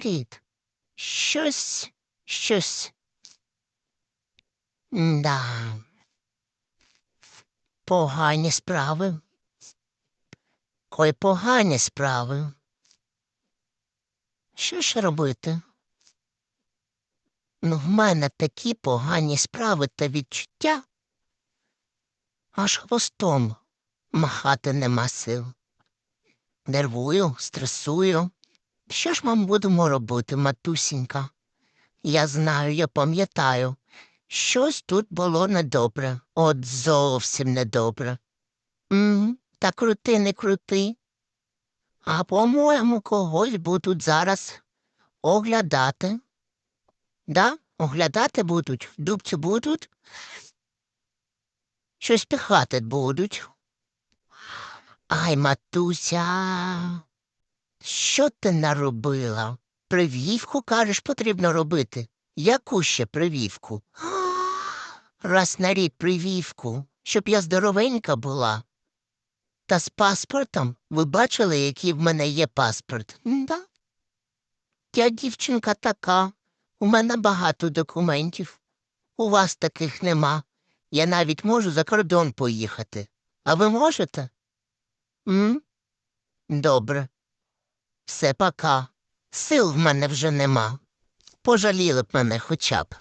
привіт. Щось, щось. Да. Погані справи. Ой, погані справи. Що ж робити? Ну, в мене такі погані справи та відчуття. Аж хвостом махати нема сил. Нервую, стресую. Що ж ми будемо робити, матусінька? Я знаю, я пам'ятаю. Щось тут було недобре, от зовсім недобре. М, та крути, не крути. А по-моєму, когось будуть зараз оглядати. Да, оглядати будуть, дубці будуть. Щось пихати будуть. Ай, матуся, що ти наробила? Привівку, кажеш, потрібно робити. Яку ще привівку? Раз на рік привівку, щоб я здоровенька була. Та з паспортом ви бачили, який в мене є паспорт? Да. Я дівчинка така. У мене багато документів. У вас таких нема. Я навіть можу за кордон поїхати. А ви можете? М? Добре. Все пока. Сил в мене вже нема. Пожаліли б мене хоча б.